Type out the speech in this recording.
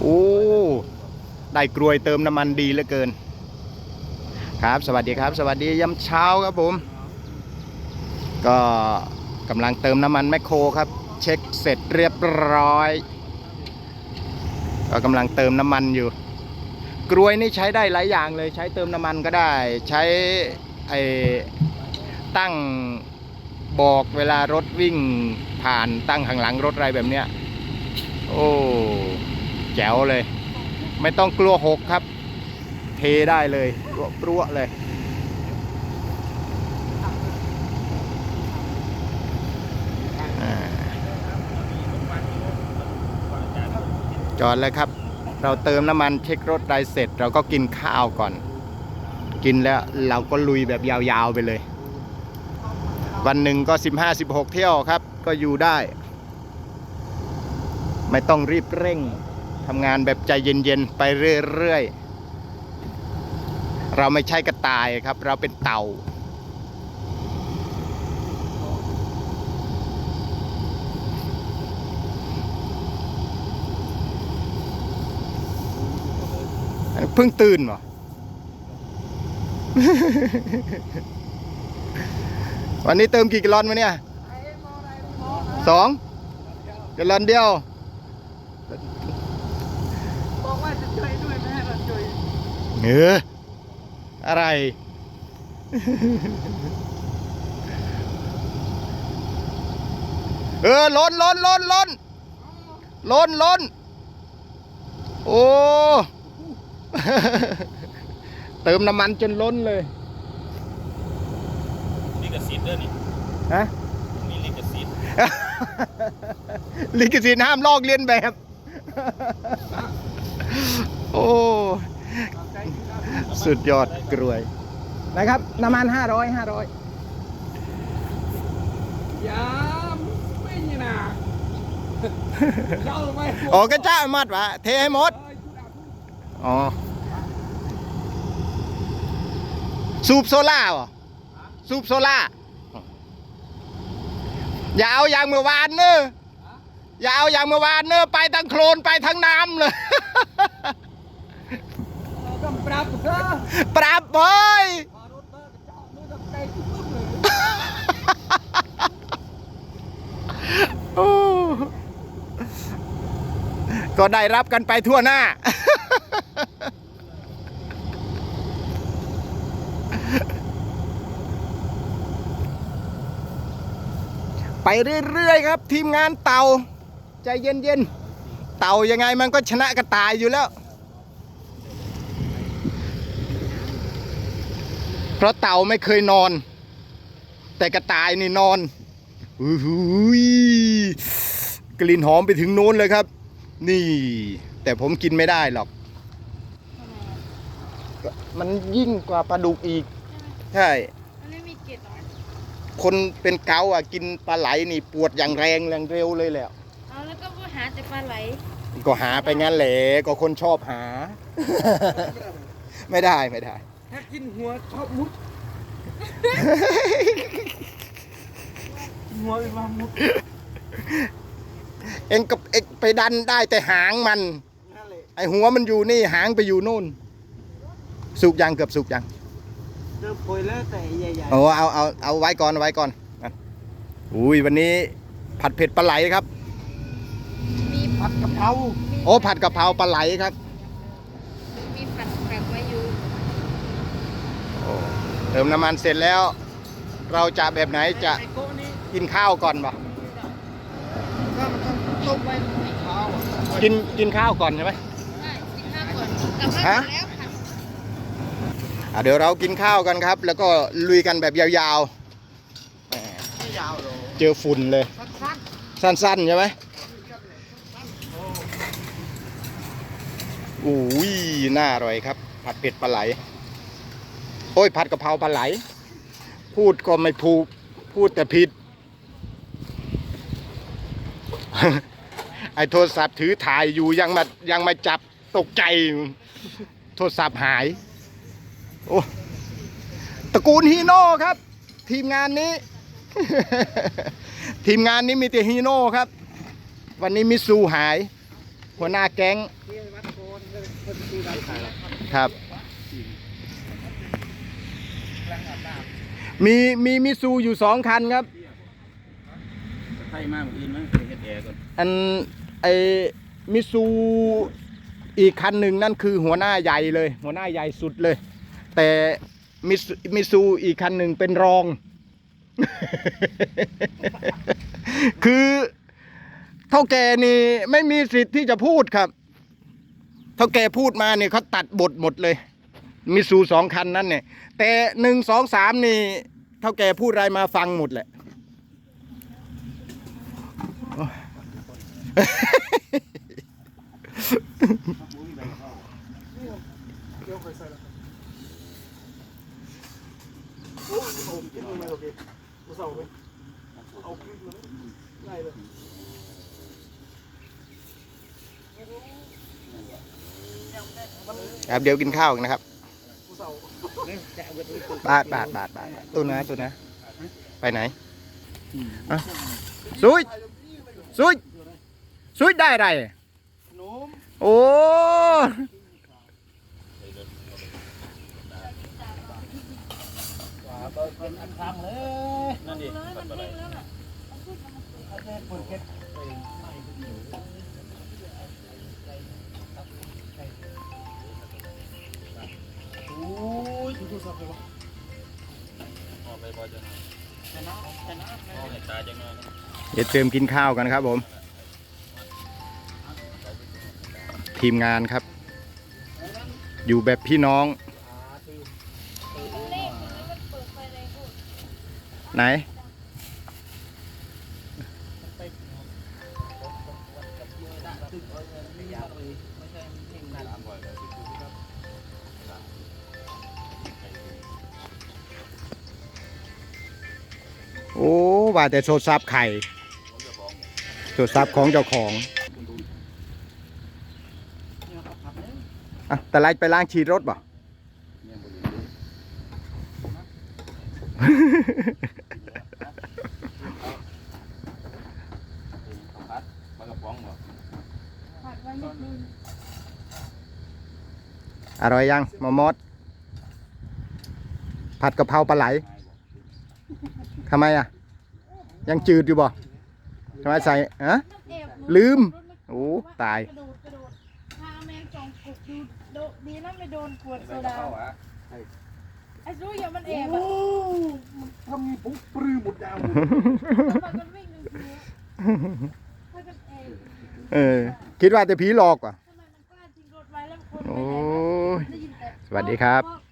โอ้ ได้กรวยเติมน้ำมันดีเหลือเกิน ครับ สวัสดีครับ สวัสดียามเช้าครับผม ก็กำลังเติมน้ำมันแมคโครครับ เช็คเสร็จเรียบร้อย ก็กำลังเติมน้ำมันอยู่กรวยนี่ใช้ได้หลายอย่างเลย ใช้เติมน้ำมันก็ได้ ใช้ไอ้ตั้งบอกเวลารถวิ่งผ่านตั้งข้างหลังรถอะไรแบบเนี้ย โอ้ จ๋วเลย ไม่ต้องกลัวหกครับ เทได้เลยปลัวปลัวเลยจอดเลยครับ เราเติมน้ำมันเช็ครถได้เสร็จ เราก็กินข้าวก่อน กินแล้วเราก็ลุยแบบยาวๆไปเลย วันหนึ่งก็ 15-16 เที่ยวครับ ก็อยู่ได้ ไม่ต้องรีบเร่ง ทำงานแบบใจเย็นๆ ไปเรื่อยๆ เราไม่ใช่กระต่ายครับ เราเป็นเต่า เพิ่งตื่นเหรอ วันนี้เติมกี่กิโลอนมาเนี่ยสองกิโลอนเดียว บอก ว่าจะช่วยด้วยไม่ให้เราช่วยเอออะไร เออล้นล้นล้นล้นล้นล้นโอ้ เติมน้ำมันจนล้นเลยลิขสิทธิ์ด้วยนี่ฮะมีลิขสิทธิ์ลิขสิทธิ์ห้ามลอกเลียนแบบ โอ้ สุดยอดกรวย นะครับ น้ำมัน500 500ยามไม่ยินะเจ้าไม่อ๋อก็จ้ามัดวะเทให้หมด อ๋อ สูบโซล่าเหรอสูบโซล่า อย่าเอาอย่างเมื่อวานเนอะอย่าเอาอย่างเมื่อวานเนอะไปทั้งโคลนไปทั้งน้ำเลย ต้องปรับเถอะ ปรั บอยก็ได้รับกันไปทั่วหน้า ไปเรื่อยๆครับ ทีมงานเต่า ใจเย็นๆ เต่ายังไงมันก็ชนะกระต่ายอยู่แล้ว เพราะเต่าไม่เคยนอน แต่กระต่ายนี่นอนอุ้ยกลิ่นหอมไปถึงโน้นเลยครับ นี่ แต่ผมกินไม่ได้หรอก มันยิ่งกว่าปลาดุกอีก ใช่มันไม่มีเกล็ดหรอคนเป็นเกาอะกินปลาไหลนี่ปวดอย่างแรงแรงเร็วเลยแหละเอาแล้วก็หาแต่ปลาไหล ก็หาไปงั้นแหละก็คนชอบหา ไม่ได้ไม่ได้ ถ้ากินหัวชอบมุดหัวไปวางมุดเองกับเองไปดันได้แต่หางมัน นั่นแหละไอหัวมันอยู่นี่หางไปอยู่นู่น สุกยังเกือบสุกยังเริ่มป่วยแล้วแต่ใหญ่โอ้เอาเอาเอาไว้ก่อนเอาไว้ก่อนอะอุ้ยวันนี้ผัดเผ็ดปลาไหลครับ มีๆผัดกะเพราโอ้ผัดกะเพราปลาไหลครับ มีผัดแบบไว้อยู่ เติมน้ำมันเสร็จแล้ว เราจะแบบไหนจะไอ้โก้นี่กินข้าวก่อนปะก็มันต้องต้มไว้ให้ข้าวอะกินกินข้าวก่อนใช่ไหมได้กินข้าวก่อนกลับบ้านฮะแล้วผัดอะเดี๋ยวเรากินข้าวกันครับ แล้วก็ลุยกันแบบยาวๆแหมไม่ยาวหรอกเจอฝุ่นเลยสั้นสั้นๆใช่ไหมอุ้ยน่าอร่อยครับ ผัดเผ็ดปลาไหล โอ้ยผัดกะเพราปลาไหล พูดก็ไม่ถูก พูดแต่ผิด ไอ้โทรศัพท์ถือถ่ายอยู่ยังมายังมาจับตกใจ โทรศัพท์หาย โอ้ตระกูลฮีโน่ครับ ทีมงานนี้ ทีมงานนี้มีแต่ฮีโน่ครับ วันนี้มิซูหาย หัวหน้าแก๊งครับ มีมีมิซูอยู่สองคันครับไทยมากอื่นมั้งเฮ็ดแอร์ก่อนอันไอมิซูอีกคันหนึ่งนั่นคือหัวหน้าใหญ่เลย หัวหน้าใหญ่สุดเลย แต่มิซูมิซูอีกคันหนึ่งเป็นรองคือเท่าแกนี่ไม่มีสิทธิ์ที่จะพูดครับ เท่าแกพูดมาเนี่ยเขาตัดบทหมดเลย มิซูสองคันนั้นเนี่ย แต่หนึ่งสองสามนี่เท่าแกพูดอะไรมาฟังหมดแหละคยใส่แล้วโอ้ยผมกินไม่โอเคกูเศร้าไปเอาคลิปเลยได้เลยครับเดี๋ยวกินข้าวกันนะครับ บาทบาทบาทบาทตัวนะตัวนะไปไหนอะซุยซุยซุยได้อะไรหนุ่มโอ้เป็นอันทำเลยนั่นดิเลยมันเด้งแล้วน่ะอาจารย์เปิด ยดูสับเลยวะออกไปบ่จังหน่อยชนะชนะออกให้ตาจังหน่อยเดี๋ยวเตรียมกินข้าวกันครับผม ทีมงานครับ อยู่แบบพี่น้อง ไหน โอ้ว่าแต่โทรัพท์ไข่โทรัพท์ของเจ้าของอะแต่ไรไปล้างฉีดรถบ่พัดปลากระป๋องบ่ผัดไว้นิดนึงอร่อยยังมอมดผัดกะเพราปลาไหล ทำไมอะ ยังจืดอยู่บ่ทำไมใส่ฮะมันแอบหนูลืมรถนโอ้ตาย กระโดดกระโดดพาแมงจองกุกดูโดดดีนะไม่โดนขวดโซดาไอ้รู้อย่ามันแอบโอ้อะมันทำมีปุ๊บปลื้มหมดยาวแล้วมันก็วิ่งดูทีถ้ากันแอบเออ คิดว่าแต่ผีหลอกว่ะ ทำไมมันกล้าทิ้งรถไว้แล้วคนโอ้ไปไหนวะยได้ยินแต่ สวัสดีครับ